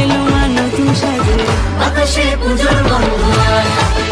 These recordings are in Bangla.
এলো নতুন সাজে। আকাশে পুজোর গন্ধ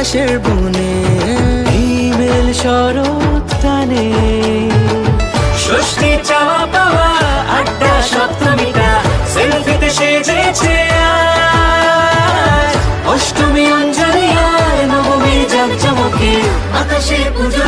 কাশের বনে হিমেল শরৎ টানে। ষষ্ঠী চাওয়া পাওয়া, আড্ডা সপ্তমীটা সেলফিতে সেজেছে অষ্টমী অঞ্জলি আর যাক জাকজমকে আকাশে পুজোর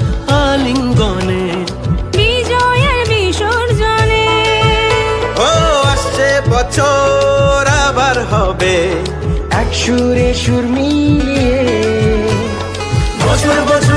যাবে এক সুরে সুর মিলিয়ে। বছর বছর